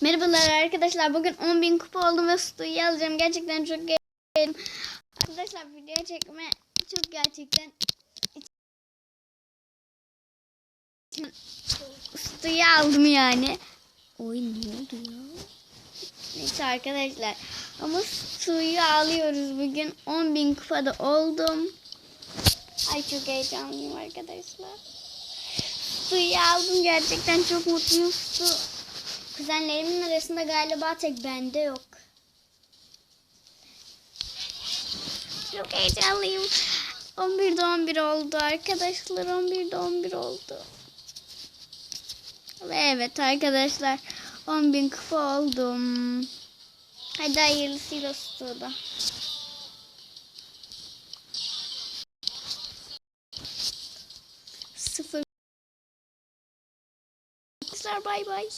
Merhabalar arkadaşlar. Bugün 10.000 kupa oldum ve Stu'yu alacağım. Gerçekten çok geldim. Arkadaşlar video çekme çok gerçekten Stu'yu aldım yani. Oy ne oldu ya? Neyse arkadaşlar. Ama Stu'yu alıyoruz bugün. 10.000 kupada oldum. Ay çok heyecanlıyım arkadaşlar. Stu'yu aldım. Gerçekten çok mutluyum. Stu Kuzenlerimin arasında galiba tek bende yok. Çok heyecanlıyım. 11'de 11 oldu arkadaşlar. 11'de 11 oldu. Ve evet arkadaşlar 10.000 kupa oldum. Hadi hayırlısıyla Stu'da. Sıfır. Bay bay.